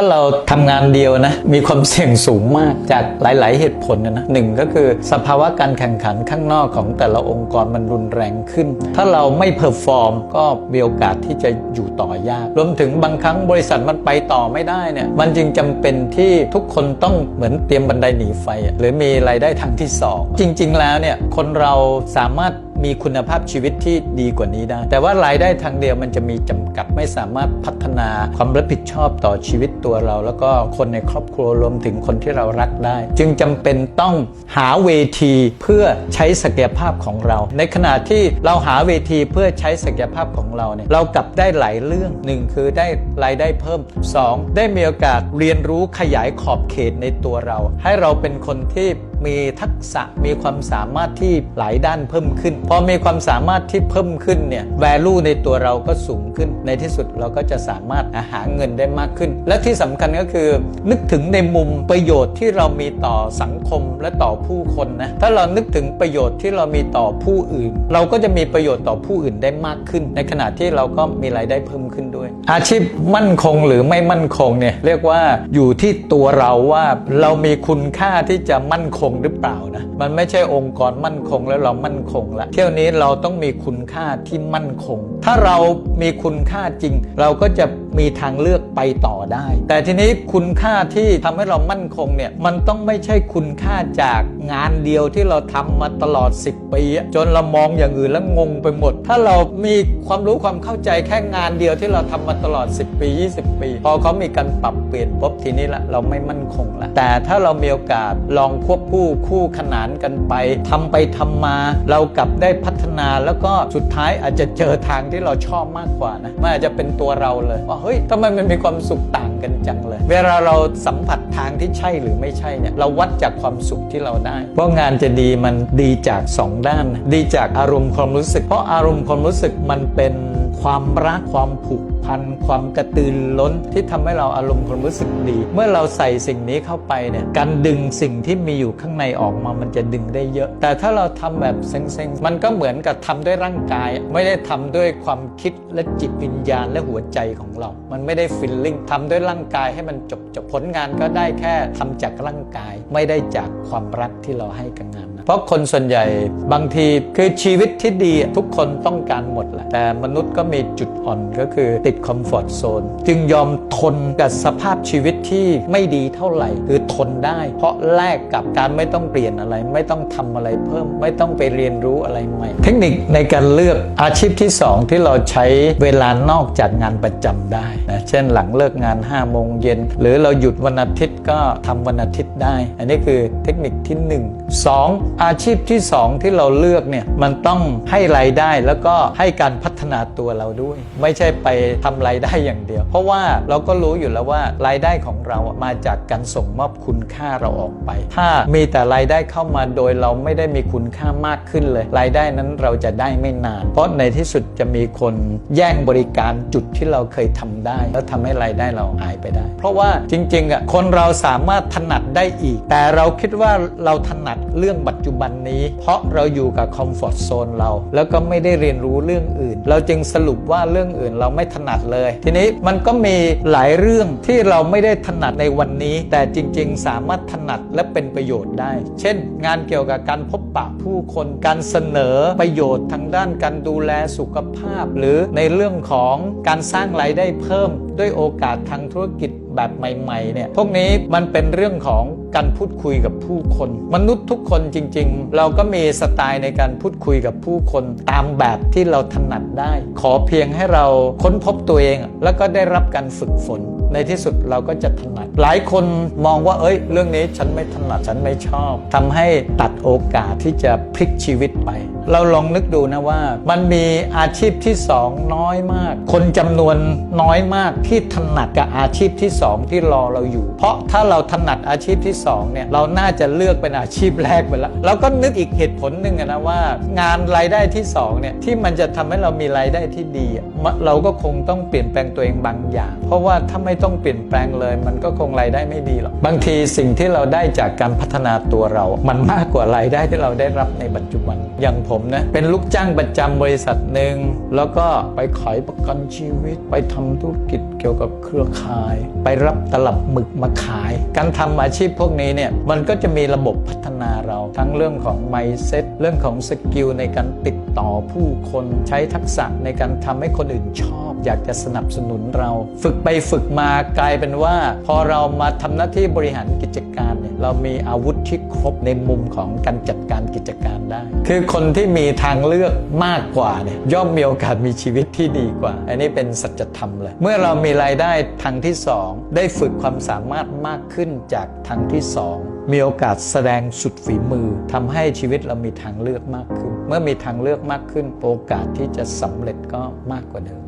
าเราทำงานเดียวนะ มีความเสี่ยงสูงมากจากหลาย ๆ เหตุผลนะนะหนึ่งก็คือสภาวะการแข่งขันข้างนอกของแต่ละองค์กรมันรุนแรงขึ้น ถ้าเราไม่เพอร์ฟอร์มก็มีโอกาสที่จะอยู่ต่อยาก รวมถึงบางครั้งบริษัทมันไปต่อไม่ได้เนี่ยมันจึงจำเป็นที่ทุกคนต้องเหมือนเตรียมบันไดหนีไฟ หรือมีรายได้ทางที่สองจริง ๆ แล้วเนี่ยคนเราสามารถ มีคุณภาพชีวิตที่ดีกว่านี้ได้ แต่ว่ารายได้ทางเดียวมันจะมีจำกัดไม่สามารถพัฒนาความรับผิดชอบต่อชีวิตตัวเรา แล้วก็คนในครอบครัวรวมถึงคนที่เรารักได้ จึงจำเป็นต้องหาเวทีเพื่อใช้ศักยภาพของเรา ในขณะที่เราหาเวทีเพื่อใช้ศักยภาพของเราเนี่ยเรากลับได้หลายเรื่องหนึ่งคือได้รายได้เพิ่มสองได้มีโอกาสเรียนรู้ขยายขอบเขตในตัวเรา ให้เราเป็นคนที่ มีทักษะมีความสามารถที่หลายด้านเพิ่มขึ้น พอมีความสามารถที่เพิ่มขึ้นเนี่ย value ในตัวเราก็สูงขึ้น ในที่สุดเราก็จะสามารถหาเงินได้มากขึ้น และที่สำคัญก็คือ นึกถึงในมุมประโยชน์ที่เรามีต่อสังคมและต่อผู้คนนะ ถ้าเรานึกถึงประโยชน์ที่เรามีต่อผู้อื่น เราก็จะมีประโยชน์ต่อผู้อื่นได้มากขึ้น ในขณะที่เราก็มีรายได้เพิ่มขึ้นด้วย อาชีพมั่นคงหรือไม่มั่นคงเนี่ยเรียกว่าอยู่ที่ตัวเราว่าเรามีคุณค่าที่จะมั่นคงหรือเปล่านะมันไม่ใช่องค์กรมั่นคงแล้วเรามั่นคงละเที่ยวนี้เราต้องมีคุณค่าที่มั่นคง ถ้าเรามีคุณค่าจริง เราก็จะมีทางเลือกไปต่อได้ แต่ทีนี้คุณค่าที่ทำให้เรามั่นคงเนี่ยมันต้องไม่ใช่คุณค่าจากงานเดียวที่เราทำมาตลอด 10 ปี จนเรามองอย่างอื่นแล้วงงไปหมด ถ้าเรามีความรู้ความเข้าใจแค่งานเดียวที่เราทำมาตลอด 10 ปี 20 ปี พอเขามีการปรับเปลี่ยนปุ๊บทีนี้ละเราไม่มั่นคงละแต่ถ้าเรามีโอกาสลองควบคู่คู่ขนานกันไปทำไปทำมา เรากลับได้พัฒนาแล้วก็สุดท้ายอาจจะเจอทางที่เราชอบมากกว่านะมันอาจจะเป็นตัวเราเลยว่าเฮ้ยทำไมมันมีความสุขต่างกันจังเลย เวลาเราสัมผัสทางที่ใช่หรือไม่ใช่เนี่ยเราวัดจากความสุขที่เราได้ เพราะงานจะดีมันดีจากสองด้าน ดีจากอารมณ์ความรู้สึก เพราะอารมณ์ความรู้สึกมันเป็นความรักความผูก พันความกระตือร้นที่ทำให้เราอารมณ์ความรู้สึกดี เมื่อเราใส่สิ่งนี้เข้าไปเนี่ยการดึงสิ่งที่มีอยู่ข้างในออกมามันจะดึงได้เยอะ แต่ถ้าเราทำแบบเซ็งๆมันก็เหมือนกับทำด้วยร่างกาย ไม่ได้ทำด้วยความคิดและจิตวิญญาณและหัวใจของเรา มันไม่ได้ฟิลลิ่งทำด้วยร่างกายให้มันจบจบผลงานก็ได้แค่ทำจากร่างกาย ไม่ได้จากความรักที่เราให้กับงานนะเพราะคนส่วนใหญ่บางทีคือชีวิตที่ดีทุกคนต้องการหมดแหละแต่มนุษย์ก็มีจุดอ่อนก็คือติดคอมฟอร์ทโซนจึงยอมทนกับสภาพชีวิตที่ไม่ดีเท่าไหร่ คือทนได้ เพราะแลกกับการไม่ต้องเปลี่ยนอะไร ไม่ต้องทำอะไรเพิ่ม ไม่ต้องไปเรียนรู้อะไรใหม่ เทคนิคในการเลือกอาชีพที่ 2 ที่เราใช้เวลานอกจากงานประจำได้นะเช่นหลังเลิกงาน5โมงเย็นหรือเราหยุดวันอาทิตย์ก็ทำวันอาทิตย์ได้ อันนี้คือเทคนิคที่ 1 2 อาชีพที่ 2 ที่เราเลือกเนี่ยมันต้องให้รายได้แล้วก็ให้การพัฒนาตัวเราด้วย ไม่ใช่ไปทำรายได้อย่างเดียว เพราะว่าเราก็รู้อยู่แล้วว่ารายได้ของเรามาจากการส่งมอบคุณค่าเราออกไป ถ้ามีแต่รายได้เข้ามาโดยเราไม่ได้มีคุณค่ามากขึ้นเลย รายได้นั้นเราจะได้ไม่นาน เพราะในที่สุดจะมีคนแย่งบริการจุดที่เราเคยทำได้ แล้วทำให้รายได้เราหายไปได้ เพราะว่าจริงๆอะคนเราสามารถถนัดได้อีก แต่เราคิดว่าเราถนัดเรื่องปัจจุบันนี้ เพราะเราอยู่กับคอมฟอร์ทโซนเรา แล้วก็ไม่ได้เรียนรู้เรื่องอื่น เราจึงสรุปว่าเรื่องอื่นเราไม่ถนัดเลย ทีนี้มันก็มีหลายเรื่องที่เราไม่ได้ถนัดในวันนี้ แต่จริง ๆ สามารถถนัดและเป็นประโยชน์ได้ เช่น งานเกี่ยวกับการพบปะผู้คนการเสนอประโยชน์ทางด้านการดูแลสุขภาพ หรือในเรื่องของการสร้างรายได้เพิ่มด้วยโอกาสทางธุรกิจแบบใหม่ๆเนี่ยพวกนี้มันเป็นเรื่องของการพูดคุยกับผู้คน มนุษย์ทุกคนจริง ๆ เราก็มีสไตล์ในการพูดคุยกับผู้คนตามแบบที่เราถนัดได้ ขอเพียงให้เราค้นพบตัวเอง แล้วก็ได้รับการฝึกฝน ในที่สุดเราก็จะถนัด หลายคนมองว่า เอ้ย เรื่องนี้ฉันไม่ถนัดฉันไม่ชอบทำให้ตัดโอกาสที่จะพลิกชีวิตไป เราลองนึกดูนะว่า มันมีอาชีพที่สองน้อยมาก คนจำนวนน้อยมากที่ถนัดกับอาชีพที่สองที่รอเราอยู่ เพราะถ้าเราถนัดอาชีพที่สองเนี่ยเราน่าจะเลือกเป็นอาชีพแรกไปแล้วเราก็นึกอีกเหตุผลหนึ่งนะว่า งานรายได้ที่สองเนี่ยที่มันจะทำให้เรามีรายได้ที่ดีเราก็คงต้องเปลี่ยนแปลงตัวเองบางอย่าง เพราะว่าถ้าไม่ต้องเปลี่ยนแปลงเลย มันก็คงรายได้ไม่ดีหรอกบางทีสิ่งที่เราได้จากการพัฒนาตัวเรา มันมากกว่ารายได้ที่เราได้รับในปัจจุบัน อย่างผมนะเป็นลูกจ้างประจำบริษัทหนึ่งแล้วก็ไปขายประกันชีวิต ไปทำธุรกิจเกี่ยวกับเครือข่าย ไปรับตลับหมึกมาขาย การทำอาชีพพวกนี้เนี่ยมันก็จะมีระบบพัฒนา เรา ทั้งเรื่องของ mindset เรื่องของสกิลในการติดต่อผู้คนใช้ทักษะในการทำให้คนอื่นชอบ อยากจะสนับสนุนเรา ฝึกไปฝึกมากลายเป็นว่า พอเรามาทำหน้าที่บริหารกิจการ เรามีอาวุธที่ครบในมุมของการจัดการกิจการได้ คือคนที่มีทางเลือกมากกว่าเนี่ยย่อมมีโอกาสมีชีวิตที่ดีกว่า อันนี้เป็นสัจธรรมเลย เมื่อเรามีรายได้ทางที่สองได้ฝึกความสามารถมากขึ้นจากทางที่สองมีโอกาสแสดงสุดฝีมือทำให้ชีวิตเรามีทางเลือกมากขึ้น เมื่อมีทางเลือกมากขึ้น โอกาสที่จะสำเร็จก็มากกว่าเดิม